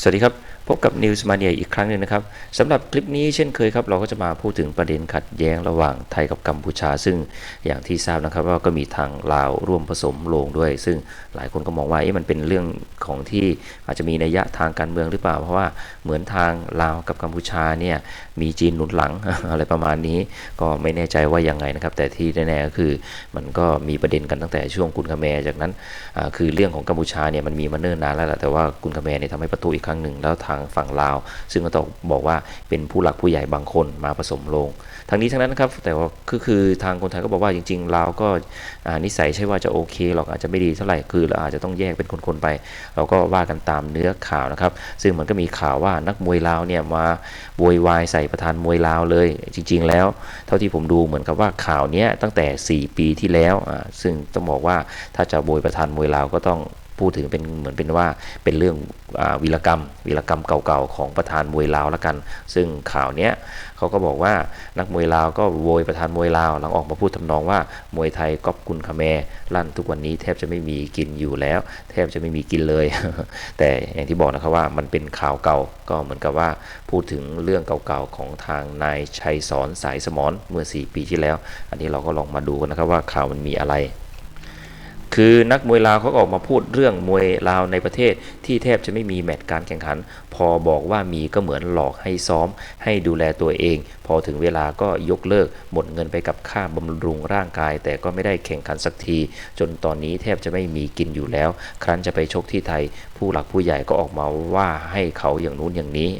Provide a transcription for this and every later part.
สวัสดีครับ พบกับ News Mania อีกครั้งหนึ่งนะครับสำหรับคลิปนี้เช่นเคยครับเราก็จะมาพูดถึงประเด็นขัดแย้งระหว่างไทยกับกัมพูชา ซึ่งอย่างที่ทราบนะครับว่าก็มีทางลาวร่วมผสมลงด้วย ซึ่งหลายคนก็มองว่าเอ๊ะมันเป็นเรื่องของที่อาจจะมีนัยยะทางการเมืองหรือเปล่า เพราะว่าเหมือนทางลาวกับกัมพูชาเนี่ยมีจีนหนุนหลังอะไรประมาณนี้ ก็ไม่แน่ใจว่ายังไงนะครับแต่ที่แน่ๆก็คือมันก็มีประเด็นกันตั้งแต่ช่วงกุนคาแมจากนั้นคือเรื่องของกัมพูชาเนี่ยมันมีมาเนิ่นนานแล้วแหละแต่ว่ากุนคาแมเนี่ยทำให้ประตูอีกครั้งหนึ่งแล้วทางฝั่งลาว ซึ่งก็ต้องบอกว่าเป็นผู้หลักผู้ใหญ่บางคนมาผสมลงทั้งนี้ทั้งนั้นนะครับแต่ว่าคือคือทางคนไทยก็บอกว่าจริงๆลาวก็นิสัยใช่ว่าจะโอเคหรอกอาจจะไม่ดีเท่าไหร่คือเราอาจจะต้องแยกเป็นคนๆไป เราก็ว่ากันตามเนื้อข่าวนะครับ ซึ่งมันก็มีข่าวว่านักมวยลาวเนี่ยมาโวยวายใส่ประธานมวยลาวเลย จริง ๆ แล้ว เท่าที่ผมดูเหมือนกับว่าข่าวนี้ตั้งแต่ 4 ปีที่แล้วซึ่งต้องบอกว่าถ้าจะโวยประธานมวยลาวก็ต้อง พูดถึงเป็นเหมือนเป็นว่าเป็นเรื่องอวีรกรรม วีรกรรมเก่าๆของประธานมวยลาวละกัน ซึ่งข่าวเนี้ยเขาก็บอกว่านักมวยลาวก็โวยประธานมวยลาวหลังออกมาพูดทำนองว่ามวยไทยก๊อปกุนคาแมลั่นทุกวันนี้แทบจะไม่มีกินอยู่แล้ว แทบจะไม่มีกินเลย แต่อย่างที่บอกนะครับว่ามันเป็นข่าวเก่าก็เหมือนกับว่าพูดถึงเรื่องเก่าๆของทางนายชัยสอนสายสมรเมื่อ 4 ปีที่แล้ว อันนี้เราก็ลองมาดูกันนะครับว่าข่าวมันมีอะไร คือนักมวยลาวเขาออกมาพูดเรื่องมวยลาวในประเทศ ที่แทบจะไม่มีแมตช์การแข่งขัน พอบอกว่ามีก็เหมือนหลอกให้ซ้อม ให้ดูแลตัวเอง พอถึงเวลาก็ยกเลิก หมดเงินไปกับค่าบำรุงร่างกาย แต่ก็ไม่ได้แข่งขันสักที จนตอนนี้แทบจะไม่มีกินอยู่แล้ว ครั้นจะไปชกที่ไทย ผู้หลักผู้ใหญ่ก็ออกมาว่าให้เขาอย่างนู้นอย่างนี้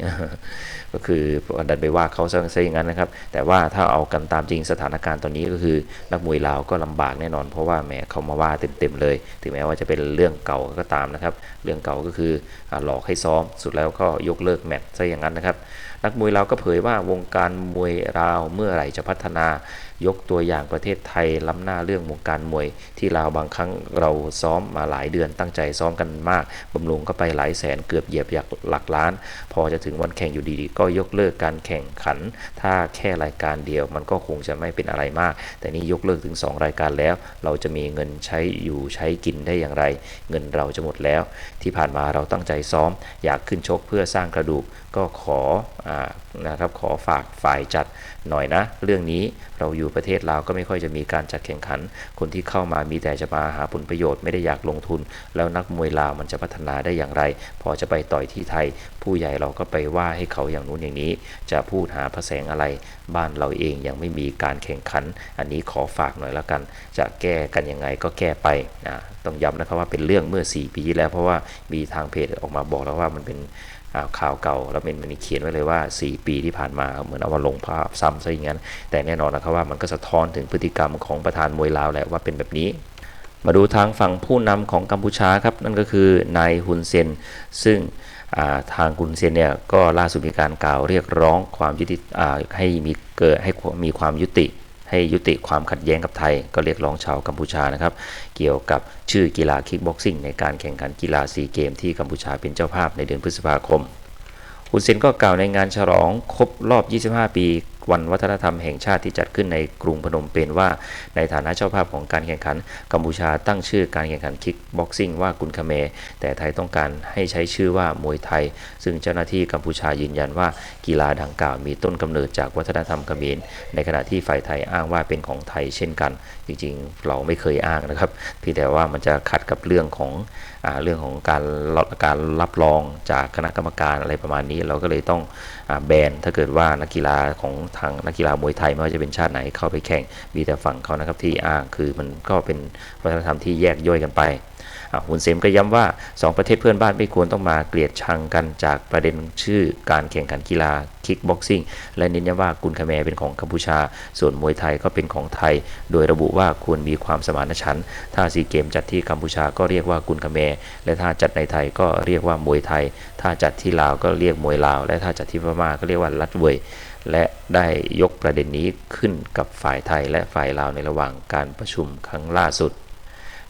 ก็คือดันไปว่าเขาซะซะอย่างนั้นนะครับ แต่ว่าถ้าเอากันตามจริงสถานการณ์ตอนนี้ก็คือ นักมวยลาวก็ลำบากแน่นอน เพราะว่าแหมเขามาว่าเต็มๆเลย ถึงแม้ว่าจะเป็นเรื่องเก่าก็ตามนะครับ เรื่องเก่าก็คืออหลอกให้ซ้อม สุดแล้วก็ยกเลิกแมตช์ซะอย่างนั้นนะครับ นักมวยลาวก็เผยว่าวงการมวยลาวเมื่อไหร่จะพัฒนายกตัวอย่างประเทศไทยล้ำหน้าเรื่องวงการมวย ที่ลาวบางครั้งเราซ้อมมาหลายเดือนตั้งใจซ้อมกันมากบำรุงก็ไปหลายแสนเกือบเหยียบหลักล้าน พอจะถึงวันแข่งอยู่ดีๆ ก็ยกเลิกการแข่งขัน ถ้าแค่รายการเดียวมันก็คงจะไม่เป็นอะไรมาก แต่นี่ยกเลิกถึง 2 รายการแล้ว เราจะมีเงินใช้อยู่ใช้กินได้อย่างไร เงินเราจะหมดแล้ว ที่ผ่านมาเราตั้งใจซ้อม อยากขึ้นชกเพื่อสร้างกระดูกก็ขออ นะครับขอฝากฝ่ายจัดหน่อยนะ เรื่องนี้เราอยู่ประเทศลาวก็ไม่ค่อยจะมีการจัดแข่งขัน คนที่เข้ามามีแต่จะมาหาผลประโยชน์ไม่ได้อยากลงทุน แล้วนักมวยลาวมันจะพัฒนาได้อย่างไร พอจะไปต่อยที่ไทย ผู้ใหญ่เราก็ไปว่าให้เขาอย่างนู้นอย่างนี้ จะพูดหาพระแสงอะไรบ้านเราเองยังไม่มีการแข่งขัน อันนี้ขอฝากหน่อยแล้วกัน จะแก้กันยังไงก็แก้ไปนะต้องย้ำนะครับว่าเป็นเรื่องเมื่อ 4 ปีที่แล้วเพราะว่ามีทางเพจออกมาบอกแล้วว่ามันเป็น ข่าวเก่าแล้วมันมันมีเขียนไว้เลยว่า 4 ปีที่ผ่านมาเหมือนเอามาลงภาพซ้ำซะอย่างนั้น แต่แน่นอนนะครับว่ามันก็สะท้อนถึงพฤติกรรมของประธานมวยลาวแหละว่าเป็นแบบนี้มาดูทางฝั่งผู้นำของกัมพูชาครับ นั่นก็คือนายฮุนเซน ซึ่งทางฮุนเซนเนี่ยก็ล่าสุดมีการกล่าวเรียกร้องความยุติให้มีเกิดให้มีความยุติ ให้ยุติความขัดแย้งกับไทย ก็เรียกร้องชาวกัมพูชานะครับ เกี่ยวกับชื่อกีฬาคิกบ็อกซิ่งในการแข่งขันกีฬาซีเกมที่กัมพูชาเป็นเจ้าภาพในเดือนพฤษภาคมฮุนเซนก็กล่าวในงานฉลองครบรอบ 25 ปี วันวัฒนธรรมแห่งชาติที่จัดขึ้นในกรุงพนมเปญว่า ในฐานะเจ้าภาพของการแข่งขันกัมพูชาตั้งชื่อการแข่งขันคิกบ็อกซิ่งว่ากุนคาเม แต่ไทยต้องการให้ใช้ชื่อว่ามวยไทย ซึ่งเจ้าหน้าที่กัมพูชายืนยันว่ากีฬาดังกล่าวมีต้นกำเนิดจากวัฒนธรรมเขมรในขณะที่ฝ่ายไทยอ้างว่าเป็นของไทยเช่นกัน จริงๆ เราไม่เคยอ้างนะครับเพียงแต่ว่ามันจะขัดกับเรื่องของอเรื่องของการการรับรองจากคณะกรรมการอะไรประมาณนี้ เราก็เลยต้องอแบนถ้าเกิดว่านักกีฬาของทางนักกีฬามวยไทยไม่ว่าจะเป็นชาติไหนเข้าไปแข่งมีแต่ฝั่งเขานะครับที่อ้างคือมันก็เป็นวัฒนธรรมที่แยกย่อยกันไปอะฮุนเซนก็ย้ำว่า 2 ประเทศเพื่อนบ้านไม่ควรต้องมาเกลียดชังกันจากประเด็นชื่อการแข่งขันกีฬาคิกบ็อกซิ่งและเน้นย้ำว่ากุนคาแมเป็นของกัมพูชา ส่วนมวยไทยก็เป็นของไทย โดยระบุว่าควรมีความสมานฉันท์ถ้าซีเกมจัดที่กัมพูชาก็เรียกว่ากุนคาแมและถ้าจัดในไทยก็เรียกว่ามวยไทย ถ้าจัดที่ลาวก็เรียกมวยลาว และถ้าจัดที่พม่าก็เรียกว่าลัดเวย และได้ยกประเด็นนี้ขึ้นกับฝ่ายไทยและฝ่ายลาวในระหว่างการประชุมครั้งล่าสุด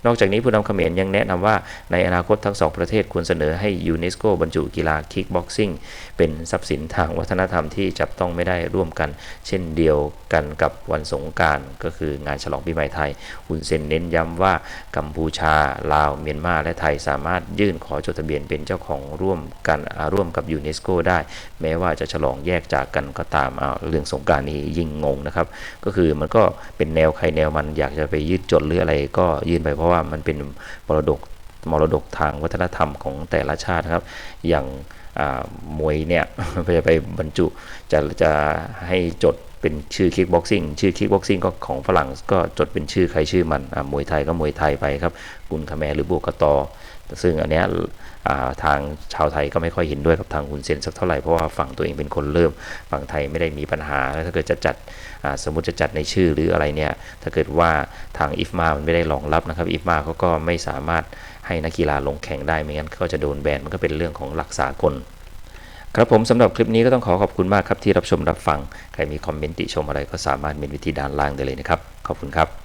นอกจากนี้ผู้นำเขมรยังแนะนำว่าในอนาคตทั้งสองประเทศควรเสนอให้ยูเนสโกบรรจุกีฬาคิกบ็อกซิ่งเป็นทรัพย์สินทางวัฒนธรรมที่จับต้องไม่ได้ร่วมกัน เช่นเดียวกันกับวันสงการก็คืองานฉลองปีใหม่ไทยฮุนเซนเน้นย้ำว่ากัมพูชา ลาว เมียนมา และไทยสามารถยื่นขอจดทะเบียนเป็นเจ้าของร่วมกันอาร่วมกับยูเนสโกได้ แม้ว่าจะฉลองแยกจากกันก็ตามเอาเรื่องสงการนี้ยิ่งงงนะครับ ก็คือมันก็เป็นแนวใครแนวมันอยากจะไปยืดจดหรืออะไรก็ยื่นไปเพราะว่ามันเป็นมรดกมรดกทางวัฒนธรรมของแต่ละชาตินะครับ อย่างมวยเนี่ยจะไปบรรจุจะจะให้จดเป็นชื่อคิกบ็อกซิ่งชื่อคิกบ็อกซิ่งก็ของฝรั่งก็จดเป็นชื่อใครชื่อมันมวยไทยก็มวยไทยไปครับกุนคาแมหรือบัวกตอ ซึ่งอันเนี้ยทางชาวไทยก็ไม่ค่อยเห็นด้วยกับทางคุณเซนสักเท่าไหร่เพราะว่าฝั่งตัวเองเป็นคนเริ่มฝั่งไทยไม่ได้มีปัญหาถ้าเกิดจะจัดสมมติจะจัดในชื่อหรืออะไรเนี่ยถ้าเกิดว่าทางอิฟมามันไม่ได้รองรับนะครับอิฟมาเขาก็ไม่สามารถให้นักกีฬาลงแข่งได้ไม่งั้นก็จะโดนแบนมันก็เป็นเรื่องของหลักสากลครับผมสำหรับคลิปนี้ก็ต้องขอขอบคุณมากครับที่รับชมรับฟัง ใครมีคอมเมนต์ติชมอะไรก็สามารถเมนวิธีด้านล่างได้เลยนะครับ ขอบคุณครับ